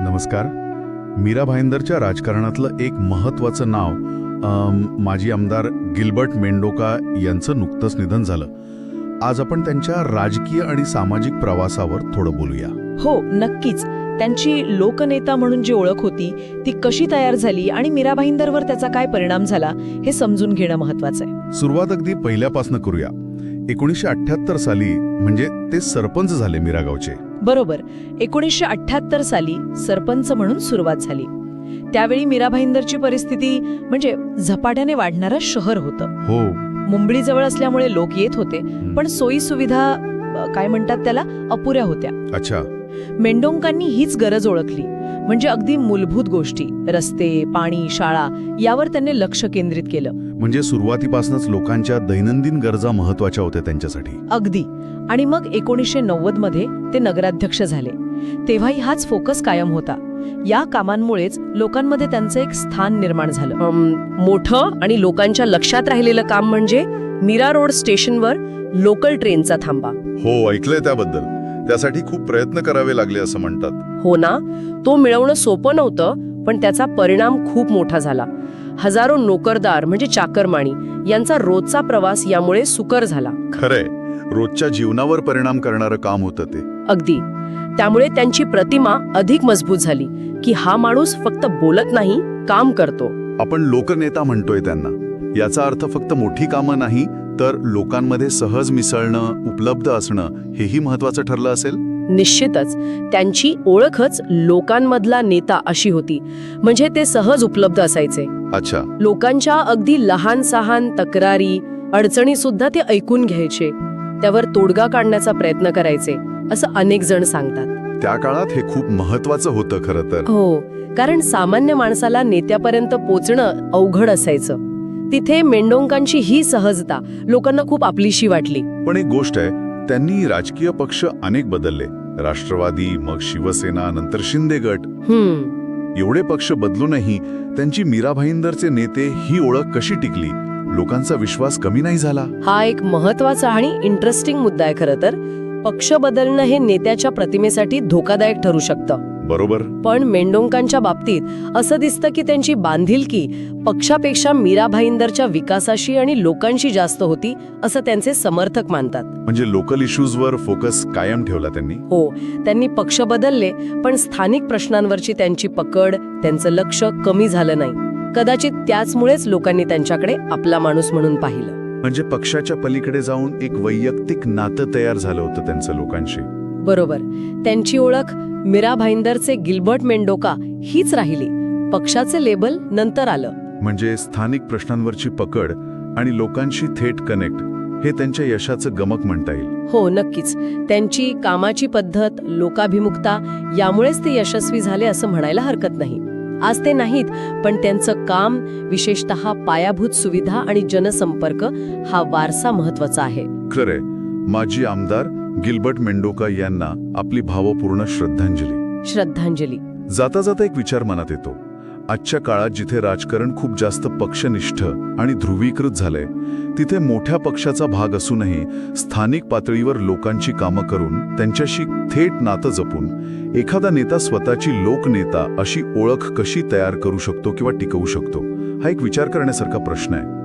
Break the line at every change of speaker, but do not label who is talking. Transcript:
नमस्कार. मीरा भाईंदरच्या राजकारणातलं एक महत्वाचं नाव माजी आमदार गिल्बर्ट मेंडोका यांचं नुकतंच निधन झालं. आज आपण त्यांच्या राजकीय आणि सामाजिक प्रवासावर थोडं बोलूया.
हो नक्कीच. त्यांची लोकनेता म्हणून जी ओळख होती ती कशी तयार झाली आणि मीरा भाईंदरवर त्याचा काय परिणाम झाला हे समजून घेणं महत्वाचं आहे.
सुरुवात अगदी पहिल्यापासून करूया. एकोणीसशे अठ्ठ्याहत्तर साली म्हणजे ते सरपंच झाले मीरा गावचे.
बरोबर. एकोणीसशे अठ्ठ्याहत्तर साली सरपंच म्हणून सुरुवात झाली. त्यावेळी मीरा भाईंदरची परिस्थिती म्हणजे झपाट्याने वाढणारं शहर होतं.
हो.
मुंबळीजवळ असल्यामुळे लोक येत होते पण सोयी सुविधा काय म्हणतात त्याला अपुऱ्या होत्या.
अच्छा.
मेंडोंकांनी हीच गरज ओळखली. म्हणजे अगदी मूलभूत गोष्टी रस्ते पाणी शाळा यावर त्यांनी लक्ष केंद्रित केलं.
म्हणजे सुरुवातीपासूनच लोकांच्या दैनंदिन गरजा महत्त्वाच्या होत्या त्यांच्यासाठी.
अगदी. आणि मग एकोणीसशे नव्वदमध्ये ते नगराध्यक्ष झाले. तेव्हाही हाच फोकस कायम होता. या कामांमुळेच लोकांमध्ये त्यांचं एक स्थान निर्माण झालं.
मोठं आणि लोकांच्या लक्षात राहिलेलं काम म्हणजे मीरा रोड स्टेशनवर लोकल ट्रेनचा थांबा.
हो ऐकलंय त्याबद्दल. त्यासाठी खूप प्रयत्न करावे लागले असं म्हणतात.
हो ना? तो मिळवणं सोपं नव्हतं पण त्याचा परिणाम खूप मोठा झाला. हजारो नोकरदार म्हणजे चाकरमाणी यांचा रोजचा प्रवास यामुळे सुकर झाला.
खरंय. रोजच्या जीवनावर परिणाम करणारं काम होतं ते.
अगदी. त्यामुळे त्यांची प्रतिमा अधिक मजबूत झाली की हा माणूस फक्त बोलत नाही काम करतो.
आपण लोकनेता म्हणतोय त्यांना. याचा अर्थ फक्त मोठी कामं नाही तर लोकांमध्ये सहज मिसळणं उपलब्ध असणं हेही महत्वाचं ठरलं असेल?
निश्चितच. त्यांची ओळखच लोकांमधला नेता अशी होती. म्हणजे ते सहज उपलब्ध असायचे.
अच्छा.
लोकांच्या अगदी लहान सहान तक्रारी अडचणी सुद्धा ते ऐकून घ्यायचे. त्यावर तोडगा काढण्याचा प्रयत्न करायचे असं अनेक जण सांगतात.
त्या काळात हे खूप महत्वाचं होतं खरं तर.
हो कारण सामान्य माणसाला नेत्यापर्यंत पोचणं अवघड असायचं. तिथे मेंडोंकांची ही सहजता लोकांना खूप आपलीशी वाटली.
पण एक गोष्ट आहे त्यांनी राजकीय पक्ष अनेक बदलले. राष्ट्रवादी मग शिवसेना नंतर शिंदे गट.
हम्म.
एवढे पक्ष बदलूनही त्यांची मीरा भाईंदरचे नेते ही ओळख कशी टिकली? लोकांचा विश्वास कमी नाही झाला?
हा एक महत्त्वाचा आणि इंटरेस्टिंग मुद्दा आहे खरं तर. पक्ष बदलणं हे नेत्याच्या प्रतिमेसाठी धोकादायक ठरू शकतं.
बरोबर?
पण मेंडोंकांच्या बाबतीत असं दिसतं की त्यांची बांधिलकी पक्षापेक्षा मीरा भाईंदरच्या विकासाशी आणि लोकांशी जास्त होती असं त्यांचे समर्थक मानतात.
म्हणजे लोकल इश्यूजवर फोकस कायम ठेवला त्यांनी?
हो त्यांनी पक्ष बदलले पण स्थानिक प्रश्नांवरची त्यांची पकड त्यांचं लक्ष कमी झालं नाही. कदाचित त्याचमुळेच लोकांनी त्यांच्याकडे आपला माणूस म्हणून पाहिलं.
म्हणजे पक्षाच्या पलीकडे जाऊन एक वैयक्तिक नातं तयार झालं होतं त्यांचं लोकांशी.
बरोबर. त्यांची ओळख मीरा भाईंदरचे गिल्बर्ट मेंडोका हीच राहिली. पक्षाचे लेबल नंतर आलं.
म्हणजे स्थानिक प्रश्नांवरची पकड आणि लोकांशी थेट कनेक्ट हे त्यांच्या यशाचं गमक म्हणता येईल.
हो नक्कीच. त्यांची कामाची पद्धत लोकाभिमुखता यामुळेच ते यशस्वी झाले असं म्हणायला हरकत नाही. आज ते नाहीत पण त्यांचं काम विशेषतः पायाभूत सुविधा आणि जनसंपर्क हा वारसा महत्त्वाचा आहे.
खरंय. माजी आमदार गिल्बर्ट मेंडोका यांना आपली भावपूर्ण श्रद्धांजली.
श्रद्धांजली.
जाता जाता एक विचार मनात येतो. आजच्या काळात जिथे राजकारण खूप जास्त पक्षनिष्ठ आणि ध्रुवीकृत झालंय तिथे मोठ्या पक्षाचा भाग असूनही स्थानिक पातळीवर लोकांची कामं करून त्यांच्याशी थेट नातं जपून एखादा नेता स्वतःची लोकनेता अशी ओळख कशी तयार करू शकतो किंवा टिकवू शकतो हा एक विचार करण्यासारखा प्रश्न आहे.